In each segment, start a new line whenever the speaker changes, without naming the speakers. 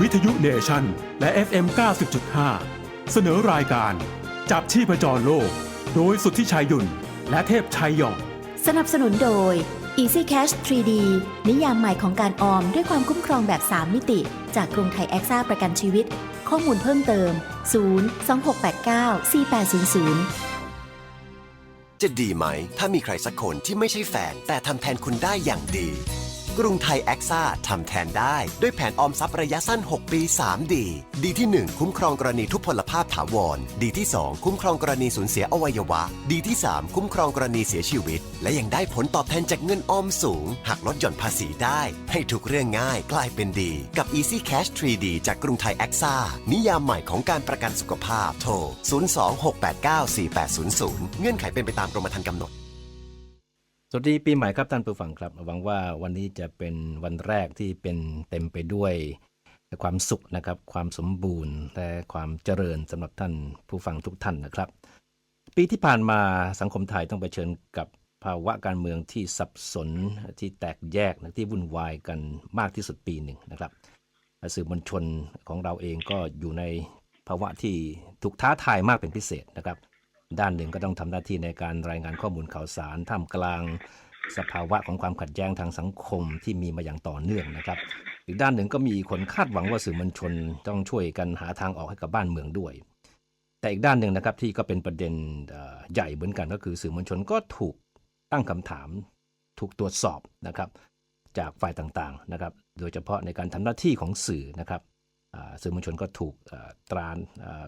วิทยุเนชั่นและ FM 90.5 เสนอรายการ จับชีพจรโลก โดยสุทธิชัยหยุ่นและเทพชัยหย่อง
สนับสนุนโดย Easy Cash 3D นิยามใหม่ของการออมด้วยความคุ้มครองแบบ 3 มิติ จากกรุงไทยแอคซ่าประกันชีวิต ข้อมูลเพิ่มเติม 02689 4800
จะดีไหม ถ้ามีใครสักคนที่ไม่ใช่แฟน แต่ทำแทนคุณได้อย่างดี กรุงไทยแอคซ่าทำแทนได้ ด้วยแผนออมทรัพย์ระยะสั้น 6 ปี 3 ดี ดีที่ 1 คุ้มครองกรณีทุพพลภาพถาวร ดีที่ 2 คุ้มครองกรณีสูญเสียอวัยวะ ดีที่ 3 คุ้มครองกรณีเสียชีวิต และยังได้ผลตอบแทนจากเงินออมสูงหากลดหย่อนภาษีได้ ให้ทุกเรื่องง่ายกลายเป็นดี กับ Easy Cash 3D จากกรุงไทยแอคซ่านิยามใหม่ของการประกันสุขภาพโทร 026894800 เงื่อนไขเป็นไปตามกรมธรรม์กำหนด
สวัสดีปีใหม่ครับท่านผู้ฟังครับ หวังว่าวันนี้จะเป็นวันแรกที่เป็นเต็มไปด้วยความสุขนะครับ ความสมบูรณ์และความเจริญสำหรับท่านผู้ฟังทุกท่านนะครับ ปีที่ผ่านมาสังคมไทยต้องเผชิญกับภาวะการเมืองที่สับสนที่แตกแยกนะที่วุ่นวายกันมากที่สุดปีหนึ่งนะครับสื่อมวลชนของเราเองก็อยู่ในภาวะที่ถูกท้าทายมากเป็นพิเศษนะครับ ด้านหนึ่งก็ต้องทำหน้าที่ในการรายงานข้อมูลข่าวสารท่ามกลางสภาวะของความขัดแย้งทางสังคมที่มีมาอย่างต่อเนื่องนะครับ อีกด้านหนึ่งก็มีคนคาดหวังว่าสื่อมวลชนต้องช่วยกันหาทางออกให้กับบ้านเมืองด้วย แต่อีกด้านหนึ่งนะครับที่ก็เป็นประเด็นใหญ่เหมือนกันก็คือสื่อมวลชนก็ถูกตั้งคำถาม ถูกตรวจสอบนะครับ จากฝ่ายต่างๆนะครับ โดยเฉพาะในการทำหน้าที่ของสื่อนะครับสื่อมวลชนก็ถูกตราเอ่อ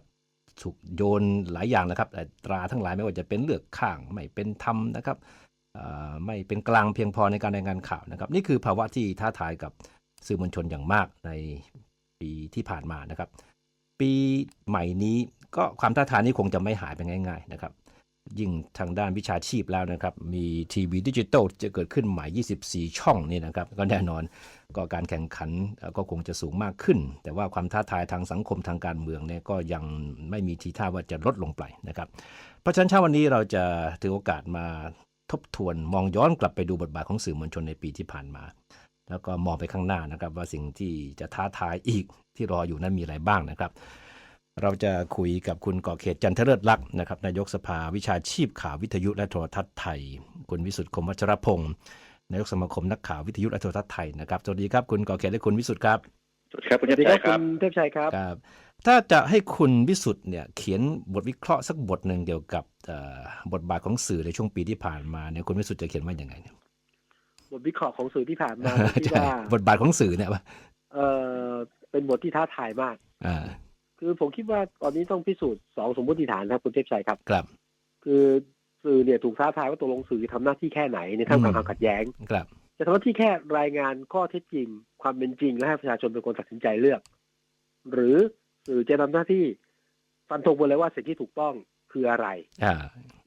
ถูกโยนหลายอย่างนะครับแต่ตราทั้งหลายไม่ว่าจะเป็นเลือกข้างไม่เป็นธรรมนะครับไม่เป็นกลางเพียงพอในการรายงานข่าวนะครับ นี่คือภาวะที่ท้าทายกับสื่อมวลชนอย่างมากในปีที่ผ่านมานะครับ ปีใหม่นี้ก็ความท้าทายนี้คงจะไม่หายไปง่าย ๆ นะครับ ยิ่งทางด้านวิชาชีพแล้วนะครับ มีทีวีดิจิตอลจะเกิดขึ้นใหม่ 24 ช่องนี่นะครับ ก็แน่นอนก็การแข่งขันก็คงจะสูงมากขึ้น แต่ว่าความท้าทายทางสังคมทางการเมืองเนี่ยก็ยังไม่มีทีท่าว่าจะลดลงไปนะครับเพราะฉะนั้นเช้าวันนี้เราจะถือโอกาสมาทบทวนมองย้อนกลับไปดูบทบาทของสื่อมวลชนในปีที่ผ่านมา แล้วก็มองไปข้างหน้านะครับว่าสิ่งที่จะท้าทายอีกที่รออยู่นั้นมีอะไรบ้างนะครับ เราจะคุยกับคุณก่อเขตจันทเลิศลักษณ์นะครับนายกสภาวิชาชีพข่าววิทยุและโทรทัศน์ไทย คุณวิสุทธิ์คมวัชรพงศ์นายกสมาคมนักข่าววิทยุและโทรทัศน์ไทยนะครับสวัสดีครับคุณก่อเขตและคุณวิสุทธิ์ครับ
สวัสดีครับคุณ
สวัสดี
เท
ค
พ
รับ
ชัยครับ
คุณเทพชัยครับ
ครับ ถ้าจะให้คุณวิสุทธ์เนี่ยเขียนบทวิเคราะห์สักบทหนึ่งเกี่ยวกับเอ่อบทบาทของสื่อในช่วงปีที่ผ่านมาเนี่ยคุณวิสุทธ์จะเขียนว่าอย่างไงเนี่ย
บทวิเคราะห์ของสื่อที่ผ่านมาผมคิด
ใช่
ว่า
บทบาทของสื่อเนี่ยว่า
เออเป็นบทที่ท้าทายมาก
อ่า
คือผมคิดว่าตอนนี้ต้องพิสูจน์สองสมมติฐานครับคุณเทพชัยครับ
ครับ
คือสื่อเนี่ยถูกท้าทายว่าตกลงสื่อทำหน้าที่แค่ไหนในท่ามกลาง
อืม
ความขัดแย้ง
ครับ
จะทำหน้าที่แค่รายงานข้อเท็จจริง ความเป็นจริงและให้ประชาชนเป็นคนตัดสินใจเลือก หรือสื่อจะทำหน้าที่ฟันธงไปเลยว่าสิ่งที่ถูกต้องคืออะไร
อ่า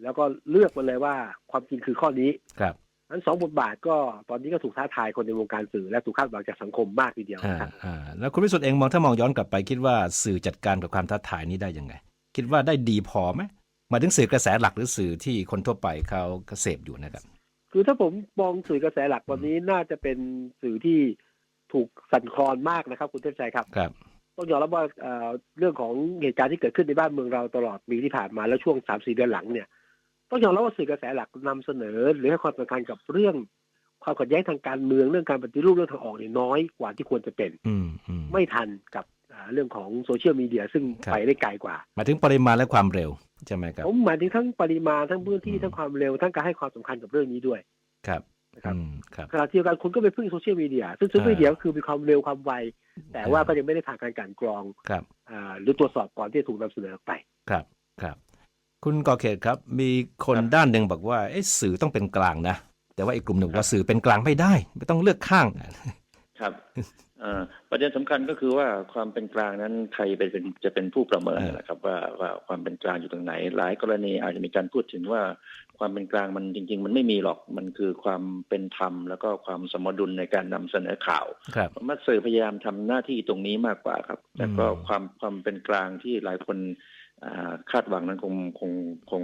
แล้วก็เลือกไปเลยว่าความจริงคือข้อนี้
ครับ
ทั้นสองบทบาทก็ตอนนี้ก็ถูกท้าทายคนในวงการสื่อและถูกคาดหวังจากสังคมมากทีเดียว
อ่า
นะครับ
อ่าแล้วคุณวิสุทธ์เองมองถ้ามองย้อนกลับไป คิดว่าสื่อจัดการกับความท้าทายนี้ได้ยังไง คิดว่าได้ดีพอไหมหมายถึงสื่อกระแสหลักหรือสื่อที่คนทั่วไปเขาเสพอยู่นะครับ
คือถ้าผมมองสื่อกระแสหลักวันนี้น่าจะเป็นสื่อที่ถูกสั่นคลอนมากนะครับ คุณเทพชัยครับ
ครับ
ต้องยอมรับว่าเอ่อเรื่องของเหตุการณ์ที่เกิดขึ้นในบ้านเมืองเราตลอดปีที่ผ่านมาแล้วช่วงสามสี่เดือนหลังเนี่ย ต้องยอมรับว่าสื่อกระแสหลักนำเสนอ หรือให้ความสำคัญกับเรื่องความขัดแย้งทางการเมืองเรื่องการปฏิรูปเรื่องทางออกเนี่ยน้อยกว่าที่ควรจะเป็น
อืมอืม
ไม่ทันกับอ่าเรื่องของโซเชียลมีเดียซึ่ง
ครับ
ไปได้ไกลกว่า
หมายถึงปริมาณและความเร็วใช่ไหมครับ
ผมหมายถึงทั้งปริมาณทั้งพื้นที่
อืม
ทั้งความเร็วทั้งการให้ความสำคัญกับเรื่องนี้ด้วย
ครับ
นะครับ
อืมครับ
ขณะเดียวกันคุณก็ไปพึ่งโซเชียลมีเดียซึ่งโซเชียลมีเดียก็คือมีความเร็วความไว แต่ว่าก็ยังไม่ได้ผ่านการกลันกรอง
ครับ
อ่าหรือตรวจสอบก่อนที่จะถูกนำเสนอออกไป
ครับครับ คุณก่อเขตครับ มีคนด้านหนึ่งบอกว่าเอ๊ะสื่อต้องเป็นกลางนะ แต่ว่าอีกกลุ่มหนึ่งบอกว่าสื่อเป็นกลางไม่ได้ ไม่ต้องเลือกข้าง
ครับเอ่อประเด็นสำคัญก็คือว่าความเป็นกลางนั้นใครเป็นเป็นจะเป็นผู้ประเมิน
เออ
นะครับ ว่าว่าความเป็นกลางอยู่ตรงไหน หลายกรณีอาจจะมีการพูดถึงว่าความเป็นกลางมันจริง ๆ มันไม่มีหรอกมันคือความเป็นธรรม แล้วก็ความสมดุลในการนำเสนอข่าว
ครับ
ผมว่าสื่อพยายามทำหน้าที่ตรงนี้มากกว่าครับแล้วก็
อืม
ความความเป็นกลางที่หลายคนอ่า คาดหวังนั้นคงคงคง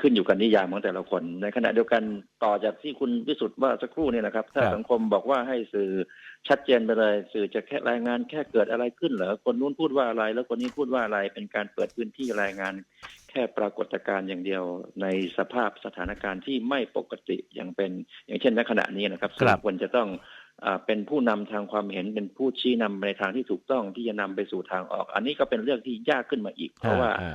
ขึ้นอยู่กับนิยามของแต่ละคน ในขณะเดียวกันต่อจากที่คุณวิสุทธ์ว่าสักครู่เนี่ยนะครับ ถ้า
ครับ
สังคมบอกว่าให้สื่อชัดเจนไปเลย สื่อจะแค่รายงานแค่เกิดอะไรขึ้นเหรอคนนู้นพูดว่าอะไร แล้วคนนี้พูดว่าอะไรเป็นการเปิดพื้นที่รายงาน แค่ปรากฏการณ์อย่างเดียวในสภาพสถานการณ์ที่ไม่ปกติอย่างเป็น อย่างเช่นณขณะนี้นะครับ
ครับ
สื่อควรจะต้องอา เป็นผู้นำทางความเห็นเป็นผู้ชี้นำในทางที่ถูกต้องที่จะนำไปสู่ทางออก อันนี้ก็เป็นเรื่องที่ยากขึ้นมาอีก เพราะว่า
อ่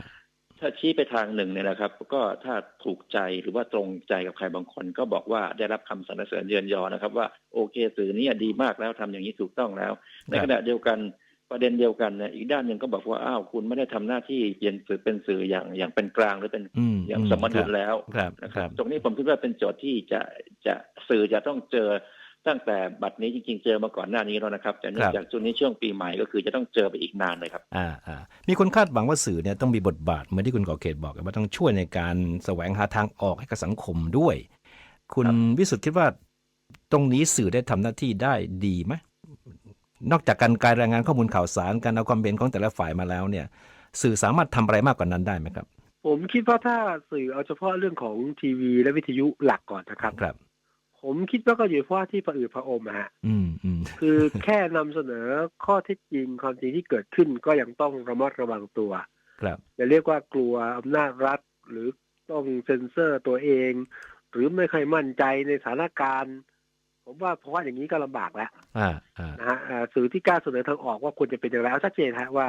ถ้าชี้ไปทางหนึ่งเนี่ยนะครับ ก็ถ้าถูกใจหรือว่าตรงใจกับใครบางคน ก็บอกว่าได้รับคำสรรเสริญเยือนยอนะครับ ว่าโอเคสื่อนี้ดีมากแล้วทำอย่างนี้ถูกต้องแล้ว ในขณะเดียวกันประเด็นเดียวกันเนี่ยอีกด้านหนึ่งก็บอกว่าอ้าวคุณไม่ได้ทำหน้าที่เป็นสื่อเป็นสื่ออย่างอย่างเป็นกลางหรือเป็น
อืม
อย่างสมดุลแล้ว
ครับ
นะค
ค
รั
รั
บบตรงนี้ผมคิดว่าเป็นโจทย์ที่จะจะสื่อจะต้องเจอ ตั้งแต่บัดนี้จริงๆ เจอมาก่อนหน้านี้แล้วนะครับ แต่เนื่องจากช่วงนี้ช่วงปีใหม่ก็คือจะต้องเจอไปอีกนานเลยครับ
อ่าอ่ามีคนคาดหวังว่าสื่อเนี่ยต้องมีบทบาทเหมือนที่คุณก่อเขตบอกว่าต้องช่วยในการแสวงหาทางออกให้กับสังคมด้วย คุณ
ครับ
วิสุทธ์คิดว่า ตรงนี้สื่อได้ทำหน้าที่ได้ดีไหมนอกจากการการรายงานข้อมูลข่าวสารการเอาความเห็นของแต่ละฝ่ายมาแล้วเนี่ย สื่อสามารถทำอะไรมากกว่านั้นได้ไหมครับ
ผมคิดว่าถ้าสื่อเอาเฉพาะเรื่องของทีวีและวิทยุหลักก่อนนะครับ
ครับ
ผมคิดว่าก็อยู่เฉพาะที่ประอืดพระอมอะฮะ
อืมอืม
คือแค่นำเสนอข้อเท็จจริงความจริงที่เกิดขึ้นก็ยังต้องระมัดระวังตัว
ครับ
อย่าเรียกว่ากลัวอำนาจรัฐ หรือต้องเซ็นเซอร์ตัวเอง หรือไม่ค่อยมั่นใจในสถานการณ์ ผมว่าเพราะว่าอย่างนี้ก็ลำบากแล้ว
อ่าอ่า
นะฮะอ่าสื่อที่กล้าเสนอทางออกว่าควรจะเป็นอย่างไรเอาชัดเจนฮะว่า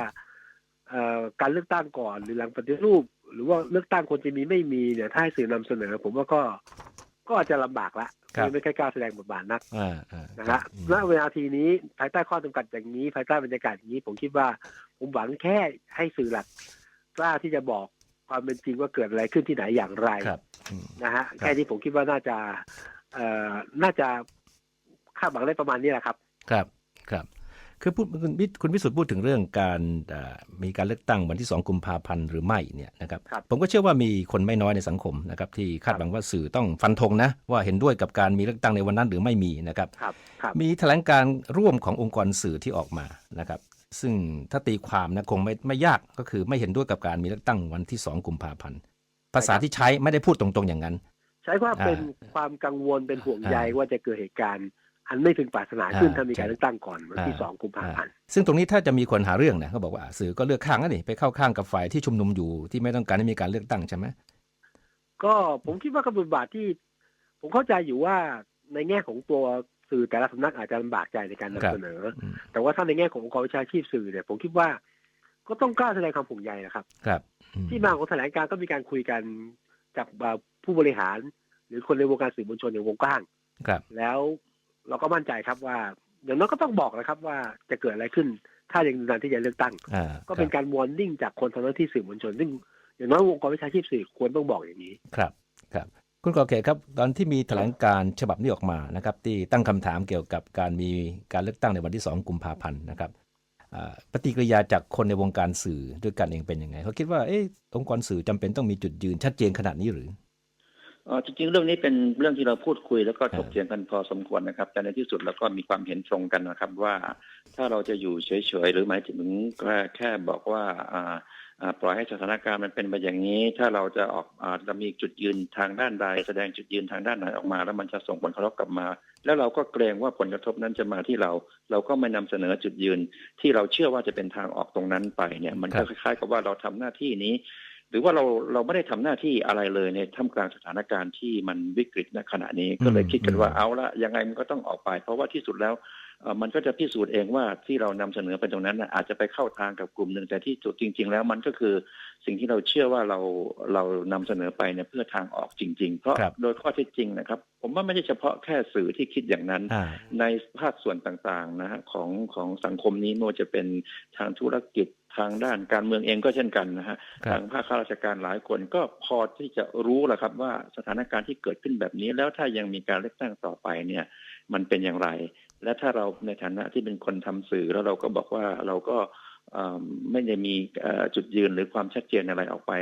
เอ่อการเลือกตั้งก่อนหรือหลังปฏิรูป หรือว่าเลือกตั้งควรจะมีไม่มีเนี่ยถ้าให้สื่อนำเสนอ ผมว่าก็ ก็อาจจะลำบากละไม่ค่อยกล้าแสดงบทบาทนัก
อ่าอ่า
นะฮะณเวลาทีนี้ภายใต้ข้อจำกัดอย่างนี้ ภายใต้บรรยากาศอย่างนี้ ผมคิดว่า ผมหวังแค่ให้สื่อหลัก กล้าที่จะบอกความเป็นจริงว่าเกิดอะไรขึ้นที่ไหนอย่างไร
ครับอืม
นะฮะแค่นี้ผมคิดว่าน่าจะเอ่อน่าจะคาดหวังได้ประมาณนี้แหละครับ
ครับครับ คือพูดคุณวิคุณวิสุทธ์พูดถึงเรื่องการเอ่อมีการเลือกตั้งวันที่ 2 กุมภาพันธ์หรือไม่เนี่ยนะครับ
ครับ
ผมก็เชื่อว่ามีคนไม่น้อยในสังคมนะครับที่คาดหวังว่าสื่อต้องฟันธงนะว่าเห็นด้วยกับการมีเลือกตั้งในวันนั้นหรือไม่มีนะครับ
ครับครับ
มีแถลงการร่วมขององค์กรสื่อที่ออกมานะครับซึ่งถ้าตีความนะคงไม่ไม่ยากก็คือไม่เห็นด้วยกับการมีเลือกตั้งวันที่ 2 กุมภาพันธ์ภาษาที่ใช้ไม่ได้พูดตรงๆอย่างนั้น
ใช้ว่าเป็น
อ่า
ความกังวลเป็นห่วงใย
อ่า
ว่าจะเกิดเหตุการณ์ อันไม่พึงปรารถนาขึ้น
อ่า
ถ้ามีการ
ใช่
เลือกตั้งก่อนวันที่
อ่า
สองกุมภาพันธ์
ซึ่งตรงนี้ถ้าจะมีคนหาเรื่องนะเขาบอกว่าสื่อก็เลือกข้างแล้วนี่ไปเข้าข้างกับฝ่ายที่ชุมนุมอยู่ที่ไม่ต้องการให้มีการเลือกตั้งใช่ไหม
ก็ผมคิดว่ากระบวนบาทที่ ผมเข้าใจอยู่ว่าในแง่ของตัวสื่อแต่ละสำนักอาจจะลำบากใจในการนำเสนอ
อืม
แต่ว่าถ้าในแง่ขององค์กรวิชาชีพสื่อเนี่ยผมคิดว่าก็ต้องกล้าแสดงความห่วงใยนะครับ
ครับอืม
ที่มาของแถลงการณ์ก็มีการคุยกันจากเอ่อผู้บริหาร หรือคนในวงการสื่อมวลชนอย่างวงกว้าง
ครับ
แล้ว เราก็มั่นใจครับว่า อย่างน้อยก็ต้องบอกนะครับว่าจะเกิดอะไรขึ้น ถ้ายังนานที่จะเลือกตั้ง
อ่า
ก็เป็นการวอร์นิ่งจากคนทำหน้าที่สื่อมวลชน ซึ่งอย่างน้อยวงการวิชาชีพสื่อควรต้องบอกอย่างนี้
ครับครับคุณกอเกตครับตอนที่มีแถลงการฉบับนี้ออกมานะครับ ที่ตั้งคำถามเกี่ยวกับการมีการเลือกตั้งในวันที่ 2 กุมภาพันธ์นะครับอ่าปฏิกิริยาจากคนในวงการสื่อด้วยกันเองเป็นยังไงเขาคิดว่าเอ๊ะองค์กรสื่อจำเป็นต้องมีจุดยืนชัดเจนขนาดนี้หรือ
เอ่อ จริงๆเรื่องนี้เป็นเรื่องที่เราพูดคุยแล้วก็ถกเถียงกันพอสมควรนะครับ แต่ในที่สุดเราก็มีความเห็นตรงกันนะครับว่าถ้าเราจะอยู่เฉยๆหรือหมายถึงแค่แค่บอกว่าอ่าปล่อยให้สถานการณ์มันเป็นไปอย่างนี้ ถ้าเราจะออกอาจะมีจุดยืนทางด้านใด แสดงจุดยืนทางด้านไหนออกมา แล้วมันจะส่งผลกระทบกลับมา แล้วเราก็เกรงว่าผลกระทบนั้นจะมาที่เรา เราก็ไม่นำเสนอจุดยืนที่เราเชื่อว่าจะเป็นทางออกตรงนั้นไปเนี่ย มันก็คล้ายๆกับว่าเราทำหน้าที่นี้ รือว่าเราเราไม่ได้ทำหน้าที่อะไรเลยในท่ามกลางสถานการณ์ที่มันวิกฤตในขณะนี้ก็เลยคิดกันว่าเอาละยังไงมันก็ต้องออกไป เพราะว่าที่สุดแล้วเอ่อ มันก็จะพิสูจน์เองว่าที่เรานำเสนอไปตรงนั้นน่ะอาจจะไปเข้าทางกับกลุ่มหนึ่งแต่ที่จุดจริง ๆ แล้วมันก็คือสิ่งที่เราเชื่อว่าเราเรานำเสนอไปเนี่ยเพื่อทางออกจริง ๆ เพราะ
ครับ
โดยข้อเท็จจริงนะครับ ผมว่าไม่ใช่เฉพาะแค่สื่อที่คิดอย่างนั้น
อ่า
ในภาคส่วนต่างๆนะฮะของของสังคมนี้ไม่ว่าจะเป็นทางธุรกิจทางด้านการเมืองเองก็เช่นกันนะฮะ
ครับ
ทางภาคข้าราชการหลายคนก็พอที่จะรู้แหละครับว่าสถานการณ์ที่เกิดขึ้นแบบนี้ แล้วถ้ายังมีการเลือกตั้งต่อไปเนี่ย มันเป็นอย่างไร และถ้าเราในฐานะที่เป็นคนทำสื่อแล้วเราก็บอกว่าเราก็เอ่อไม่ได้มีเอ่อจุดยืนหรือความชัดเจนอะไรออกไป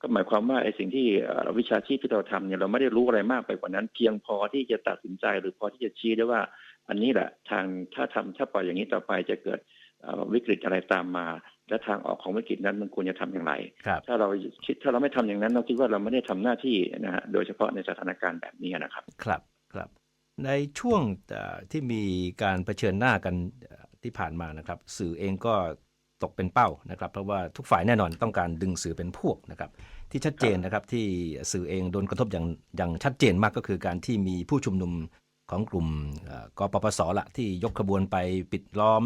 ก็หมายความว่าไอ้สิ่งที่เอ่อวิชาชีพที่เราทำเนี่ยเราไม่ได้รู้อะไรมากไปกว่านั้น เพียงพอที่จะตัดสินใจหรือพอที่จะชี้ได้ว่า อันนี้แหละทางถ้าทำถ้าปล่อยอย่างนี้ต่อไปจะเกิดเอ่อวิกฤตอะไรตามมา และทางออกของวิกฤตนั้นมันควรจะทำอย่างไร
ครับ
ถ้าเราคิดถ้าเราไม่ทำอย่างนั้นเราคิดว่าเราไม่ได้ทำหน้าที่นะฮะโดยเฉพาะในสถานการณ์แบบนี้นะครับ
ครับครับ ในช่วงเอ่อที่มีการเผชิญหน้ากันเอ่อที่ผ่านมานะครับ สื่อเองก็ตกเป็นเป้านะครับ เพราะว่าทุกฝ่ายแน่นอนต้องการดึงสื่อเป็นพวกนะครับ ที่ชัดเจนนะครับที่สื่อเองโดนกระทบอย่างอย่างชัดเจนมากก็คือการที่มีผู้ชุมนุมของกลุ่มเอ่อกปปสละที่ยกขบวนไปปิดล้อม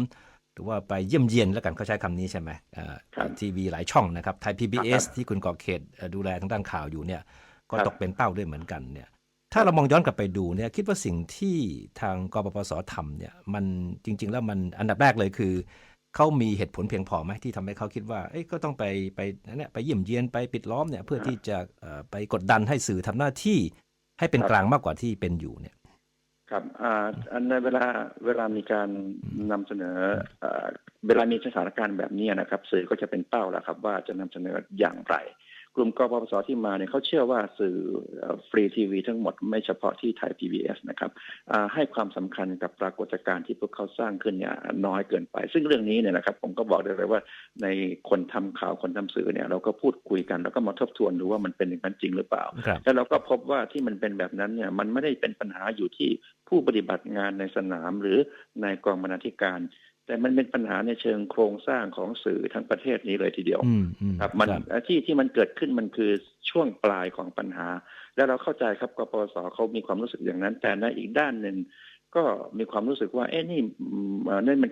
หรือว่าไปเยี่ยมเยียนแล้วกันเขาใช้คำนี้ใช่ไหมเอ่อ
ครับ
ทีวีหลายช่องนะครับไทย PBS
ครับ
ที่คุณก่อเขตเอ่อดูแลทางด้านข่าวอยู่เนี่ยก็
ครับ
ตกเป็นเป้าด้วยเหมือนกันเนี่ย ถ้าเรามองย้อนกลับไปดูเนี่ยคิดว่าสิ่งที่ทางกปปสทำเนี่ยมันจริง ๆ แล้วมันอันดับแรกเลยคือเขามีเหตุผลเพียงพอไหมที่ทำให้เขาคิดว่าเอ้ยก็ต้องไปไปนั่นี่ยไปเยี่ยมเยียนไปปิดล้อมเนี่ยเพื่อที่จะไปกดดันให้สื่อทำหน้าที่ให้เป็นกลางมากกว่าที่เป็นอยู่เนี่ย
ครับอ่าอันในเวลาเวลามีการนำเสนอเอ่อเวลามีสถานการณ์แบบนี้นะครับ สื่อก็จะเป็นเป้าแล้วครับ ว่าจะนำเสนออย่างไร กลุ่มกปปสที่มาเนี่ยเขาเชื่อว่าสื่อฟรีทีวีทั้งหมดไม่เฉพาะที่ไทย PBS นะครับอ่าให้ความสำคัญกับปรากฏการณ์ที่พวกเขาสร้างขึ้นเนี่ยน้อยเกินไป ซึ่งเรื่องนี้เนี่ยนะครับ ผมก็บอกได้เลยว่าในคนทำข่าวคนทำสื่อเนี่ย เราก็พูดคุยกันแล้วก็มาทบทวนดูว่ามันเป็นอย่างนั้นจริงหรือเปล่า
ครับ
แล้วเราก็พบว่าที่มันเป็นแบบนั้นเนี่ยมันไม่ได้เป็นปัญหาอยู่ที่ผู้ปฏิบัติงานในสนามหรือในกองบรรณาธิการ แต่มันเป็นปัญหาในเชิงโครงสร้างของสื่อทั้งประเทศนี้เลยทีเดียว
อืมอืม
ครับมัน
ครับ
ที่ที่มันเกิดขึ้นมันคือช่วงปลายของปัญหา แล้วเราเข้าใจครับกปปสเขามีความรู้สึกอย่างนั้น แต่ในอีกด้านหนึ่งก็มีความรู้สึกว่า เอ๊ะนี่อืมเอ่อนั่นมัน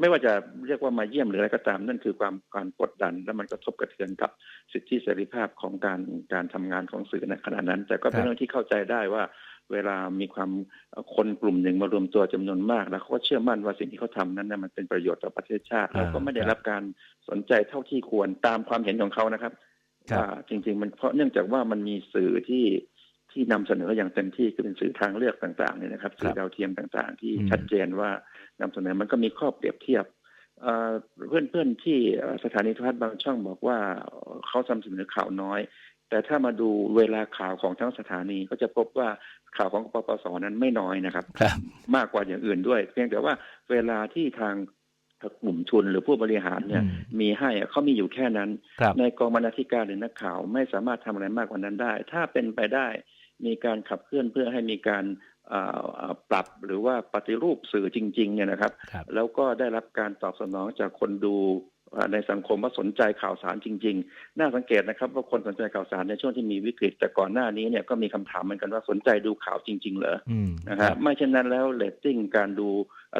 ไม่ว่าจะเรียกว่ามาเยี่ยมหรืออะไรก็ตาม นั่นคือความการกดดัน แล้วมันกระทบกระเทือนกับสิทธิเสรีภาพของการการทำงานของสื่อในขณะนั้น แต่ก็เป็นเรื่องที่เข้าใจได้ว่า เวลามีความเอ่อคนกลุ่มหนึ่งมารวมตัวจำนวนมาก แล้วเขาก็เชื่อมั่นว่าสิ่งที่เขาทำนั้นนะมันเป็นประโยชน์ต่อประเทศชาติแล้วก็ไม่ได้รับการสนใจเท่าที่ควรตามความเห็นของเขานะครับ
ครับ
ว่าจริง ๆ มันเพราะเนื่องจากว่ามันมีสื่อที่ที่นำเสนออย่างเต็มที่คือเป็นสื่อทางเลือกต่างๆเนี่ยนะครับสื่อดาวเทียมต่างๆ ที่
อืม
ชัดเจนว่านำเสนอมันก็มีข้อเปรียบเทียบเอ่อเพื่อนๆที่เอ่อสถานีโทรทัศน์บางช่องบอกว่าเขานำเสนอข่าวน้อย แต่ถ้ามาดูเวลาข่าวของทั้งสถานีก็จะพบว่าข่าวของปปสนั้นไม่น้อยนะครับ
ครับ
มากกว่าอย่างอื่นด้วย เพียงแต่ว่าเวลาที่ทางกลุ่มทุนหรือผู้บริหารเนี่ย
อืม
มีให้อะเขามีอยู่แค่นั้น
ครับ
ในกองบรรณาธิการหรือนักข่าวไม่สามารถทำอะไรมากกว่านั้นได้ ถ้าเป็นไปได้มีการขับเคลื่อนเพื่อให้มีการอ่าอ่าปรับหรือว่าปฏิรูปสื่อจริง ๆ เนี่ยนะครับ
ครับ
แล้วก็ได้รับการตอบสนองจากคนดูอ่า ในสังคมว่าสนใจข่าวสารจริง ๆ น่าสังเกตนะครับว่าคนสนใจข่าวสารในช่วงที่มีวิกฤต แต่ก่อนหน้านี้เนี่ยก็มีคำถามเหมือนกันว่าสนใจดูข่าวจริง ๆ เหรอ
อืม
นะ
ค
ฮะ
รับ
ไม่เช่นนั้นแล้วเรตติ้งการดู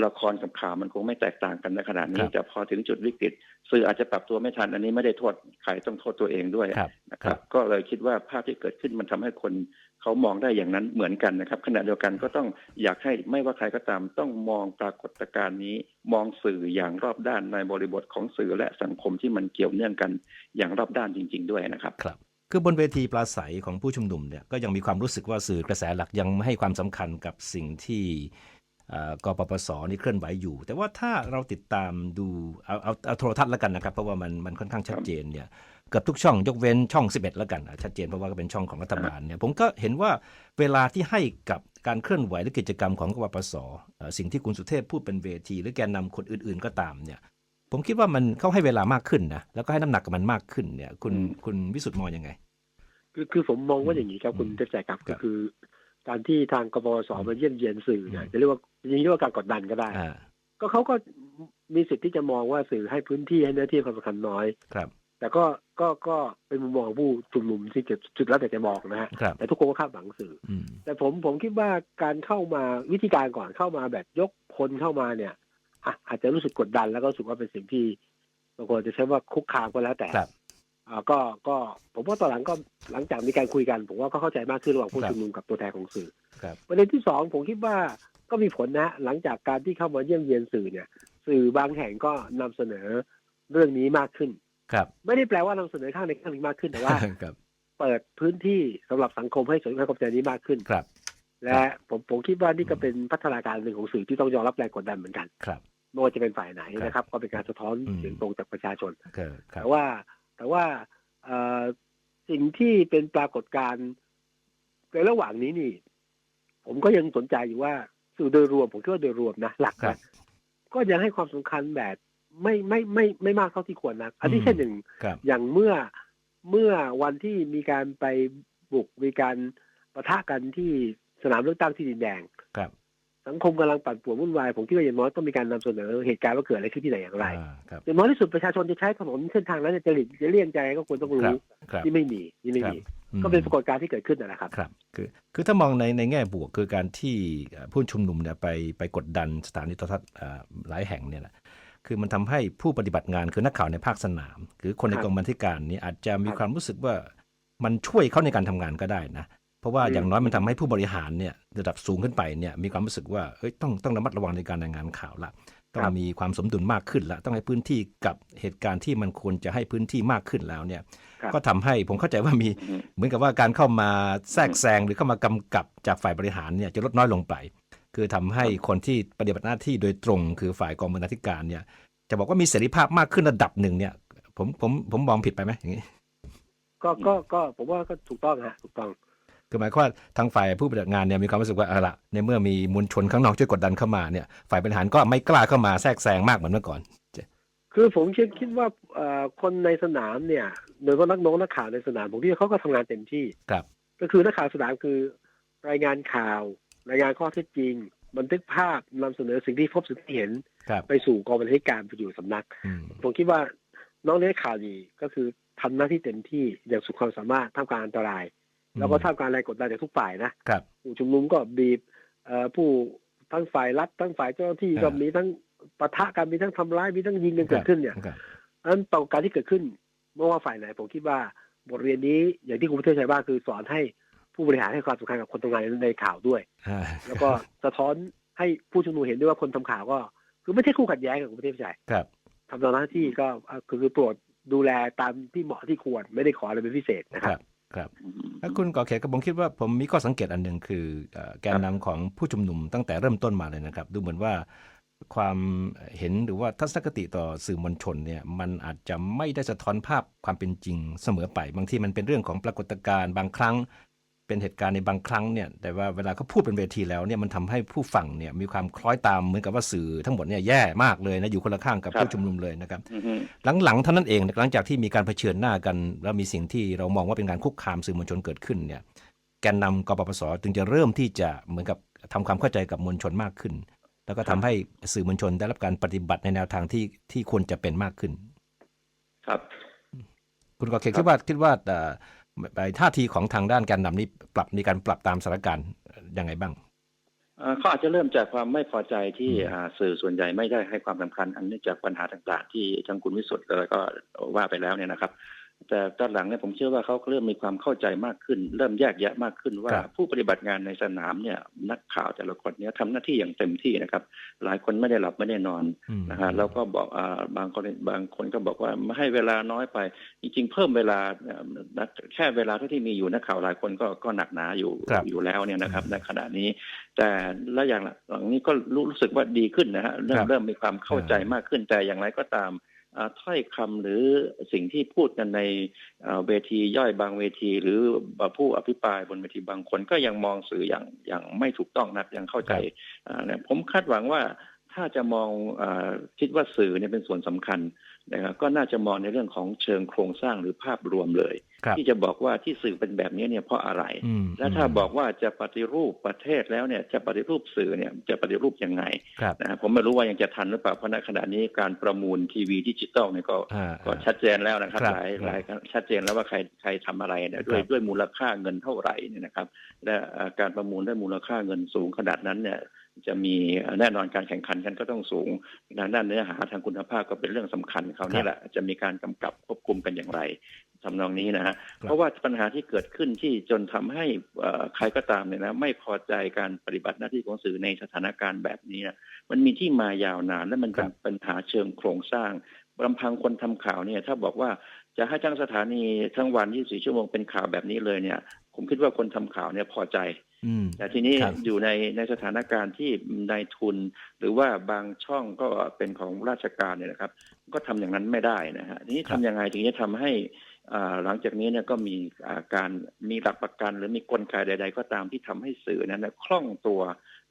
ละครกับข่าวมันคงไม่แตกต่างกันในขนาดนี้
ครับ
แต่พอถึงจุดวิกฤต สื่ออาจจะปรับตัวไม่ทัน อันนี้ไม่ได้โทษใครต้องโทษตัวเองด้วย
ครับ
นะค
ครั
รับบก็เลยคิดว่าภาพที่เกิดขึ้นมันทำให้คนเขามองได้อย่างนั้นเหมือนกันนะครับ ขณะเดียวกันก็ต้องอยากให้ไม่ว่าใครก็ตาม ต้องมองปรากฏการณ์นี้ มองสื่ออย่างรอบด้านในบริบทของสื่อและสังคมที่มันเกี่ยวเนื่องกันอย่างรอบด้านจริง ๆ ด้วยนะครับ
ครับคือบนเวทีปราศัยของผู้ชุมนุมเนี่ยก็ยังมีความรู้สึกว่าสื่อกระแสหลักยังไม่ให้ความสำคัญกับสิ่งที่เอ่อ กปปสนี่เคลื่อนไหวอยู่ แต่ว่าถ้าเราติดตามดูเอาเอาเอาโทรทัศน์แล้วกันนะครับ เพราะว่ามันมันค่อนข้างชัดเจนเนี่ยเกือบทุกช่องยกเว้นช่อง 11 แล้วกันอะชัดเจนเพราะว่าก็เป็นช่องของรัฐบาลเนี่ยผมก็เห็นว่าเวลาที่ให้กับการเคลื่อนไหวหรือกิจกรรมของกปปสเอ่อสิ่งที่คุณสุเทพพูดเป็นเวที หรือแกนนำคนอื่น ๆก็ตามเนี่ยผมคิดว่ามันเขาให้เวลามากขึ้นนะแล้วก็ให้น้ำหนักกับมันมากขึ้นเนี่ยคุณ
อืม
คุณวิสุทธ์มองยังไง
คือคือผมมองว่าอย่างนี้ครับคุณ
อืม
เทพใจครับ
ครั
ก็
บ
คือ การที่ทางกปปสมาเยี่ยมเยียนสื่อเนี่ย
อืม
จะเรียกว่าจริงๆเรียกว่าการกดดันก็ได้
อ่า
ก็เขาก็มีสิทธิ์ที่จะมองว่าสื่อให้พื้นที่ให้เนื้อที่ความสำคัญน้อย
ครับ
แต่ก็ก็ก็เป็นมุมมองของผู้ชุมนุมที่จะจุดแล้วแต่จะมองนะฮะ
ครับ
แต่ทุกคนก็คาดหวังสื่อ
อืม
แต่ผมผมคิดว่าการเข้ามาวิธีการก่อนเข้ามาแบบยกคนเข้ามาเนี่ยอะอาจจะรู้สึกกดดันแล้วก็รู้สึกว่าเป็นสิ่งที่บางคนจะใช้ว่าคุกคามก็แล้วแต่
ครับ
อ่าก็ก็ผมว่าตอนหลังก็หลังจากมีการคุยกัน ผมว่าก็เข้าใจมากขึ้นระหว่างผู้
ครับ
ชุมนุมกับตัวแทนของสื่อ
ครับ
ประเด็นที่สองผมคิดว่าก็มีผลนะหลังจากการที่เข้ามาเยี่ยมเยียนสื่อเนี่ย สื่อบางแห่งก็นำเสนอเรื่องนี้มากขึ้น
ครับ
ไม่ได้แปลว่านำเสนอข้างในข้างหนึ่งมากขึ้นแต่ว่า
ครับ
เปิดพื้นที่สำหรับสังคมให้สนใจกับใจนี้มากขึ้น
ครับ
และผมผมคิดว่านี่ก็เป็นพัฒนาการหนึ่งของสื่อที่ต้องยอมรับแรงกดดันเหมือนกัน
ครับ
ไม่ว่าจะเป็นฝ่ายไหน
ครับ
นะครับ ก็เป็นการสะท้อน
อืม
เสียงตรงจากประชาชน
ครับครับ
แต่ว่า แต่ว่าเอ่อสิ่งที่เป็นปรากฏการณ์ในระหว่างนี้นี่ ผมก็ยังสนใจอยู่ว่าสื่อโดยรวมผมคิดว่าโดยรวมนะหลัก
ครับ
นะก็ยังให้ความสำคัญแบบไม่ไม่ไม่ไม่มากเท่าที่ควรนะอันนี้
อืม
เช่นหนึ่ง
ครับ
อย่างเมื่อเมื่อวันที่มีการไปบุกมีการปะทะกันที่สนามเลือกตั้งที่ดินแดง
ครับ
สังคมกำลังปั่นป่วนวุ่นวาย ผมคิดว่าอย่างน้อยต้องมีการนำเสนอเหตุการณ์ว่าเกิดอะไรขึ้นที่ไหนอย่างไร
อ่าครับ
อย่างน้อยที่สุดประชาชนจะใช้ถนนเส้นทางนั้นจะหลีกจะเลี่ยงใจก็ควรต้อง
ครับ
รู้
ครับ
ที่ไม่มีที่ไม่มี
อืม
ก็เป็นปรากฏการณ์ที่เกิดขึ้นนั่นแหละครับ
ครับ คือคือถ้ามองในในแง่บวกคือการที่เอ่อผู้ชุมนุมเนี่ยไปไปกดดันสถานีโทรทัศน์เอ่อหลายแห่งเนี่ยนะคือมันทำให้ผู้ปฏิบัติงานคือนักข่าวในภาคสนามคือคนใน
ครับ
กองบันทิการนี้อาจจะมี
ครับ
ความรู้สึกว่ามันช่วยเขาในการทำงานก็ได้นะ เพราะว่า
อืม
อย่างน้อยมันทำให้ผู้บริหารเนี่ยระดับสูงขึ้นไปเนี่ยมีความรู้สึกว่าเอ้ยต้องต้องระมัดระวังในการรายงานข่าวละต้องมีความสมดุลมากขึ้นละต้องให้พื้นที่กับเหตุการณ์ที่มันควรจะให้พื้นที่มากขึ้นแล้วเนี่ย
ครับ
ก็ทำให้ผมเข้าใจว่ามี
อืม
เหมือนกับว่าการเข้ามาแทรกแซงหรือเข้ามากำกับจากฝ่ายบริหารเนี่ยจะลดน้อยลงไป คือทำให้คนที่ปฏิบัติหน้าที่โดยตรง คือฝ่ายกองบรรณาธิการเนี่ยจะบอกว่ามีเสรีภาพมากขึ้นระดับหนึ่งเนี่ยผมผมผมมองผิดไปไหมอย่างนี้
ก็ก็ก็ผมว่าก็ถูกต้องฮะถูกต้อง
คือหมายความว่าทางฝ่ายผู้ปฏิบัติงานเนี่ยมีความรู้สึกว่าเอาละในเมื่อมีมวลชนข้างนอกช่วยกดดันเข้ามาเนี่ยฝ่ายบริหารก็ไม่กล้าเข้ามาแทรกแซงมากเหมือนเมื่อก่อน
คือผมคิดคิดว่าเอ่อคนในสนามเนี่ยโดยเฉพาะนักน้องนักข่าวในสนามผมคิดว่าเขาก็ทำงานเต็มที่
ครับ
ก็คือนักข่าวสนามคือรายงานข่าว รายงานข้อเท็จจริง บันทึกภาพนำเสนอสิ่งที่พบสิ่งที่เห็น
ครับ
ไปสู่กองบรรณาธิการไปอยู่สำนัก
อืม
ผมคิดว่าน้องเลี้ยงข่าวดีก็คือทำหน้าที่เต็มที่อย่างสุดความสามารถท่ามกลางอันตราย แล้วก็ท่ามกลางแรงกดดันจากทุกฝ่ายนะครับผู้ชุมนุมก็บีบเอ่อผู้ทั้งฝ่ายรัฐทั้งฝ่ายเจ้าหน้าที่
อ่า
ก็มีทั้งปะทะกันมีทั้งทำร้ายมีทั้งยิงกันเกิดขึ้นเนี่ย
ครับ
อันนั้นปรากฏการณ์ที่เกิดขึ้นไม่ว่าฝ่ายไหนผมคิดว่าบทเรียนนี้อย่างที่คุณประเทศชัยว่าคือสอนให้ผู้บริหารให้ความสำคัญกับคนทำงานในข่าวด้วย
อ่า
แล้วก็สะท้อนให้ผู้ชุมนุมเห็นด้วยว่าคนทำข่าวก็ คือไม่ใช่คู่ขัดแย้งกับคุณประเทศชัย
ครับ
ทำตามหน้าที่ก็เอ่อคือโปรดดูแลตามที่เหมาะที่ควรไม่ได้ขออะไรเป็นพิเศษนะค
ค
รั
รับบ ครับแล้วคุณก่อเขตก็ผมคิดว่าผมมีข้อสังเกตอันหนึ่งคือเอ่อแกนนำของผู้ชุมนุมตั้งแต่เริ่มต้นมาเลยนะครับ ดูเหมือนว่าความเห็นหรือว่าทัศนคติต่อสื่อมวลชนเนี่ยมันอาจจะไม่ได้สะท้อนภาพความเป็นจริงเสมอไป บางทีมันเป็นเรื่องของปรากฏการณ์บางครั้ง เป็นเหตุการณ์ในบางครั้งเนี่ยแต่ว่าเวลาเขาพูดเป็นเวทีแล้วเนี่ยมันทำให้ผู้ฟังเนี่ยมีความคล้อยตามเหมือนกับว่าสื่อทั้งหมดเนี่ยแย่มากเลยนะอยู่คนละข้างกับ
ครับ
ผู้ชุมนุมเลยนะครับ
อือฮึ
หลังๆเท่านั้นเองหลังจากที่มีการเผชิญหน้ากัน แล้วมีสิ่งที่เรามองว่าเป็นการคุกคามสื่อมวลชนเกิดขึ้นเนี่ยแกนนำกปปสจึงจะเริ่มที่จะเหมือนกับทำความเข้าใจกับมวลชนมากขึ้น แล้วก็ทำให้สื่อมวลชนได้รับการปฏิบัติในแนวทางที่ที่ควรจะเป็นมากขึ้น
ครับ
คุณกอเขตคิดว่าคิดว่าเอ่อไอ้ ท่าทีของทางด้านแกนนำนี้ปรับมีการปรับตามสถานการณ์ยังไงบ้าง
เอ่อเขาอาจจะเริ่มจากความไม่พอใจที่
อืม
อ่าสื่อส่วนใหญ่ไม่ได้ให้ความสำคัญ อันเนื่องจากปัญหาต่างๆ ที่ทางคุณวิสุทธ์แล้วก็ว่าไปแล้วเนี่ยนะครับ แต่ตอนหลังเนี่ยผมเชื่อว่าเขาเริ่มมีความเข้าใจมากขึ้น เริ่มแยกแยะมากขึ้นว่า
ครับ
ผู้ปฏิบัติงานในสนามเนี่ยนักข่าวแต่ละคนเนี่ยทำหน้าที่อย่างเต็มที่นะครับ หลายคนไม่ได้หลับไม่ได้นอน
อืม
นะฮะแล้วก็บอกอ่าบางคนบางคนก็บอกว่าไม่ให้เวลาน้อยไป จริง ๆ เพิ่มเวลาเอ่อนักแค่เวลาเท่าที่มีอยู่นักข่าวหลายคนก็ก็หนักหนาอยู่
ครับ
อยู่แล้วเนี่ยนะครับในขณะนี้ แต่และอย่างหลังนี้ก็รู้รู้สึกว่าดีขึ้นนะฮะเริ่
ค
ม
รับ
เริ่มมีความเข้าใจ
อ่าม
มากขึ้นแต่อย่างไรก็ตามอ่า ถ้อยคำหรือสิ่งที่พูดกันในอ่าเวทีย่อยบางเวที หรือผู้อภิปรายบนเวทีบางคนก็ยังมองสื่ออย่างอย่างไม่ถูกต้องนักยังเข้าใจอ่าเนี่ยผมคาดหวังว่าถ้าจะมองอาคิดว่าสื่อเนี่ยเป็นส่วนสำคัญนะครับก็น่าจะมองในเรื่องของเชิงโครงสร้างหรือภาพรวมเลย
ครับ
ที่จะบอกว่าที่สื่อเป็นแบบนี้เนี่ยเพราะอะไร
อืม
และถ้าบอกว่าจะปฏิรูปประเทศแล้วเนี่ยจะปฏิรูปสื่อเนี่ยจะปฏิรูปยังไง
ครับ
นะฮะผมไม่รู้ว่ายังจะทันหรือเปล่าเพราะณขณะนี้การประมูลทีวีดิจิตอลเนี่ยก็
อ่า
ก็ชัดเจนแล้วนะครับ
ครับ
หลาย
ครับ
หลายชัดเจนแล้วว่าใครใครทำอะไรเนี่ยด้วย
ครับ
ด้วยมูลค่าเงินเท่าไหร่เนี่ยนะครับ และเอ่อการประมูลด้วยมูลค่าเงินสูงขนาดนั้นเนี่ยจะมีแน่นอนการแข่งขันกันก็ต้องสูงทางด้านเนื้อหาทางคุณภาพก็เป็นเรื่องสำคัญเขาวนี่แหละจะมีการกำกับควบคุมกันอย่างไร ทำนองนี้นะฮะเพราะว่าปัญหาที่เกิดขึ้นที่จนทำให้เอ่อใครก็ตามเนี่ยนะไม่พอใจการปฏิบัติหน้าที่ของสื่อในสถานการณ์แบบนี้นะมันมีที่มายาวนาน และมันเป็น
ครับ
ปัญหาเชิงโครงสร้างลำพังคนทำข่าวเนี่ย ถ้าบอกว่าจะให้ทั้งสถานีทั้งวัน 24 ชั่วโมงเป็นข่าวแบบนี้เลยเนี่ย ผมคิดว่าคนทำข่าวเนี่ยพอใจ
อืม
แต่ทีนี้
ครับ
อยู่ในในสถานการณ์ที่นายทุน หรือว่าบางช่องก็เป็นของราชการเนี่ยนะครับ ก็ทำอย่างนั้นไม่ได้นะฮะทีนี้
ครั
ทำ
บ
ยังไงถึงจะทำให้อ่า หลังจากนี้เนี่ยก็มีอ่าการมีหลักประกัน หรือมีกลไกใด ๆ ก็ตามที่ทำให้สื่อนั้นนะคล่องตัว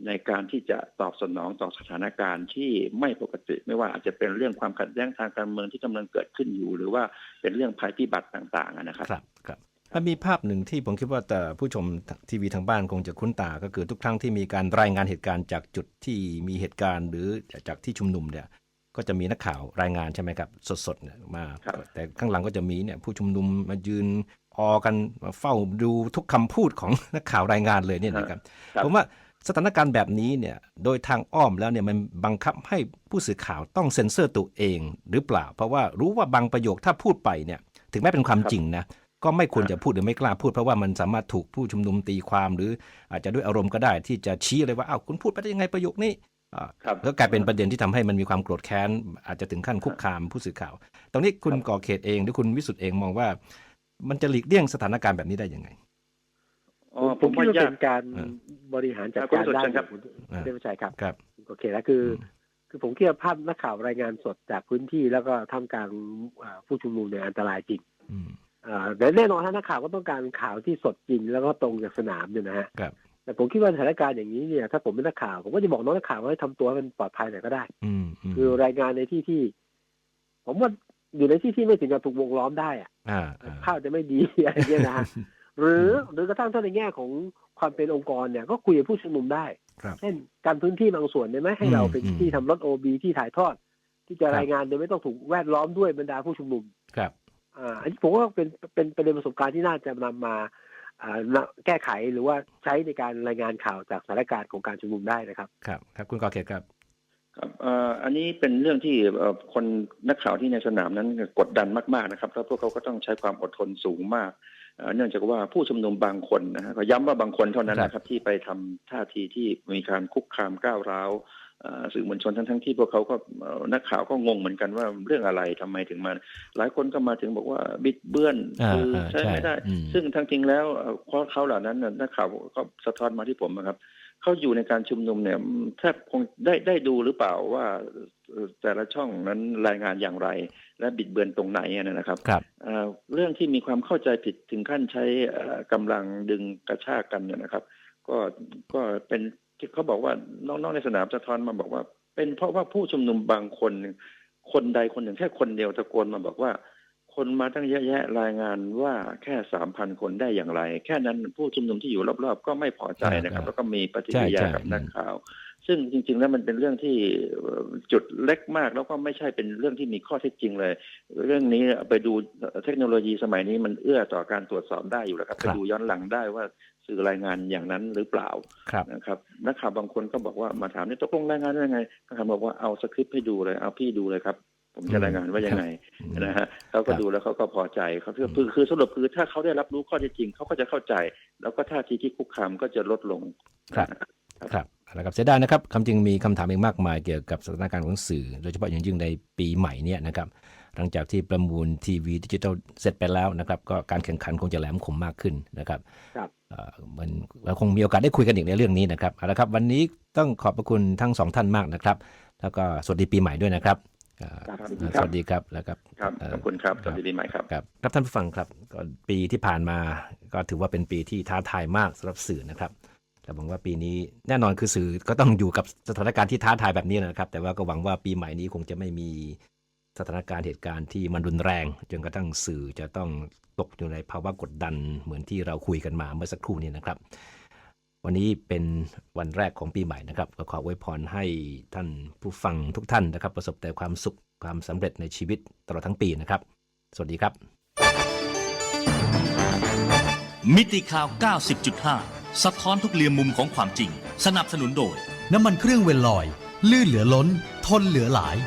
ในการที่จะตอบสนองต่อสถานการณ์ที่ไม่ปกติ ไม่ว่าอาจจะเป็นเรื่องความขัดแย้งทางการเมืองที่กำลังเกิดขึ้นอยู่ หรือว่าเป็นเรื่องภัยพิบัติต่างๆอะนะครับ
ครับครับมันมีภาพหนึ่งที่ผมคิดว่าแต่ผู้ชมทีวีทางบ้านคงจะคุ้นตาก็คือทุกครั้งที่มีการรายงานเหตุการณ์จากจุดที่มีเหตุการณ์หรือจากที่ชุมนุมเนี่ย ก็จะมีนักข่าวรายงานใช่ไหมครับ สดๆเนี่ยมา
ครับ
แต่ข้างหลังก็จะมีเนี่ยผู้ชุมนุมมายืนออกันมาเฝ้าดูทุกคำพูดของนักข่าวรายงานเลยเนี่ยนะครับ
ครับ
ผมว่าสถานการณ์แบบนี้เนี่ยโดยทางอ้อมแล้วเนี่ยมันบังคับให้ผู้สื่อข่าวต้องเซ็นเซอร์ตัวเองหรือเปล่า เพราะว่ารู้ว่าบางประโยคถ้าพูดไปเนี่ยถึงแม้เป็นความจริงนะก็ไม่ควรจะพูดหรือไม่กล้าพูด เพราะว่ามันสามารถถูกผู้ชุมนุมตีความ หรืออาจจะด้วยอารมณ์ก็ได้ที่จะชี้เลยว่าอ้าวคุณพูดไปได้ยังไงประโยคนี้อ่า
ครับ
ก็กลายเป็นประเด็นที่ทำให้มันมีความโกรธแค้น อาจจะถึงขั้นคุกคามผู้สื่อข่าว ตรงนี้คุณก่อเขตเองหรือคุณวิสุทธ์เองมองว่า มันจะหลีกเลี่ยงสถานการณ์แบบนี้ได้ยังไง
อ๋
ผ
อ
ม
ผ
ผม
ม
คิด
ว่า
ว่าเป็
ยาก
นการ
เออ
บริหารจัด
ครับ
การ
คุณสุ
ได้
ชาติครับ
คุณ
อ่า
เทพชัยครับ
ครับ
โอเคแล้วคืออ
ม
คือผมคิดว่าภาพนักข่าวรายงานสดจากพื้นที่แล้วก็ท่ามกลางอ่าผู้ชุมนุมเนี่ยอันตรายจริง
อืม
อ่าแต่แน่นอนถ้านักข่าวก็ต้องการข่าวที่สดจริงแล้วก็ตรงจากสนามเนี่ยนะฮะ
ครับ
แต่ผมคิดว่าสถานการณ์อย่างนี้เนี่ยถ้าผมเป็นนักข่าวผมก็จะบอกน้องนักข่าวว่าให้ทำตัวให้มันปลอดภัยหน่อยก็ได้
อืมม
คือรายงานในที่ที่ ผมว่าอยู่ในที่ที่ไม่ถึงกับถูกวงล้อมได้อะ
อ่าอ่า
ข้าวจะไม่ดีอะไรเงี้ยนะฮะหรือหรือกระทั่งถ้าในแง่ของความเป็นองค์กรเนี่ย ก็คุยกับผู้ชุมนุมได้
ครับ
เช่นการพื้นที่บางส่วนได้ไหมให้เรา
อืม
เป็น
อืม
ที่ทำรถโอบีที่ถ่ายทอด ที่จะ
ครับ
รายงานโดยไม่ต้องถูกแวดล้อมด้วยบรรดาผู้ชุมนุม
ครับ
อ่าอันนี้ผมว่าเป็นเป็นประเด็นประสบการณ์ที่น่าจะนำมาอ่านำ แก้ไขหรือว่าใช้ในการรายงานข่าวจากสถานการณ์ของการชุมนุมได้นะครับ
ครับ ครับคุณก่อเขตครับ
ครับเอ่ออันนี้เป็นเรื่องที่เอ่อคนนักข่าวที่ในสนามนั้นกดดันมากๆนะครับแล้วพวกเขาก็ต้องใช้ความอดทนสูงมากเอ่อเนื่องจากว่าผู้ชุมนุมบางคนนะฮะก็ย้ำว่าบางคนเท่านั้นนะครับที่ไปทำท่าทีที่มีการคุกคามก้าวร้าวเอ่อ สื่อมวลชนทั้งทั้งๆที่พวกเขาก็เอ่อนักข่าวก็งงเหมือนกันว่าเรื่องอะไรทำไมถึงมา หลายคนก็มาถึงบอกว่าบิดเบือน
อ่า
คือ
อ่า
ใช้ไม่ได้
ใช่อืม
ซึ่งทั้งจริงแล้วเอ่อเพราะเขาเหล่านั้นน่ะนักข่าวก็สะท้อนมาที่ผมนะครับเขาอยู่ในการชุมนุมเนี่ยแทบคงได้ได้ดูหรือเปล่าว่าเอ่อแต่ละช่องนั้นรายงานอย่างไร และบิดเบือนตรงไหนอะนะครับ
ครับ
เอ่อเรื่องที่มีความเข้าใจผิดถึงขั้นใช้เอ่อกำลังดึงกระชากกันเนี่ยนะครับ ก็ก็เป็น ที่เขาบอกว่าน้องๆในสนามสะท้อนมาบอกว่า เป็นเพราะว่าผู้ชุมนุมบางคนคนใดคนหนึ่งแค่คนเดียวตะโกนมาบอกว่า คนมาตั้งเยอะแยะรายงานว่าแค่สามพันคนได้อย่างไร แค่นั้นผู้ชุมนุมที่อยู่รอบๆ ก็ไม่พอใจนะครับ
อ่า
แล้วก็มีปฏิกิริยา
ใช่ใช่
กับนักข่าว ซึ่งจริง ๆ แล้วมันเป็นเรื่องที่เอ่อจุดเล็กมาก แล้วก็ไม่ใช่เป็นเรื่องที่มีข้อเท็จจริงเลย เรื่องนี้ไปดูเทคโนโลยีสมัยนี้มันเอื้อต่อการตรวจสอบได้อยู่แล้วครับ
ค
ไป
รับ
ดูย้อนหลังได้ว่า สื่อรายงานอย่างนั้นหรือเปล่า
ครับ
นะครับนักข่าวบางคนก็บอกว่ามาถามนี่ตกลงรายงานว่ายังไงนักข่าวบอกว่าเอาสคริปต์ให้ดูเลยเอาพี่ดูเลยครับ ผมจะรายงานว่ายังไง
อืม
นะฮะเขาก็
ครับ
ดูแล้วเขาก็พอใจเขาคือ
อืม
คือคือสรุปคือถ้าเขาได้รับรู้ข้อเท็จจริงเขาก็จะเข้าใจ แล้วก็ท่าทีที่คุกคามก็จะลดลง
ครับครับนะครับเสียดายนะครับคำจริงมีคำถามอีกมากมายเกี่ยวกับสถานการณ์ของสื่อ โดยเฉพาะอย่างยิ่งในปีใหม่เนี่ยนะครับ หลังจากที่ประมูลทีวีดิจิทัลเสร็จไปแล้วนะครับ ก็การแข่งขันคงจะแหลมคมมากขึ้นนะครับ
ครับ
เอ่อมันเราคงมีโอกาสได้คุยกันอีกในเรื่องนี้นะครับเอาละครับ วันนี้ต้องขอบพระคุณทั้งสองท่านมากนะครับ แล้วก็สวัสดีปีใหม่ด้วยนะครับเอ่อ
ครับ
สวัสดีครับแล้วครับ
ครับ
เอ่อ
ขอบคุณครับสวัสดีปีใหม่ครับ
ครับครับท่านผู้ฟังครับก็ปีที่ผ่านมาก็ถือว่าเป็นปีที่ท้าทายมากสำหรับสื่อนะครับแต่หวังว่าปีนี้แน่นอนคือสื่อก็ต้องอยู่กับสถานการณ์ที่ท้าทายแบบนี้นะครับ แต่ว่าก็หวังว่าปีใหม่นี้คงจะไม่มี สถานการณ์เหตุการณ์ที่มันรุนแรงจนกระทั่งสื่อจะต้องตกอยู่ในภาวะกดดันเหมือนที่เราคุยกันมาเมื่อสักครู่นี้นะครับ วันนี้เป็นวันแรกของปีใหม่นะครับก็ขออวยพรให้ท่านผู้ฟังทุกท่านนะครับ ประสบแต่ความสุขความสำเร็จในชีวิตตลอดทั้งปีนะครับ สวัสดีครับ
มิติข่าว 90.5 สะท้อนทุกเรียมมุมของความจริง สนับสนุนโดย
น้ำมันเครื่องเวลลอย ลื่นเหลือล้น ทนเหลือหลาย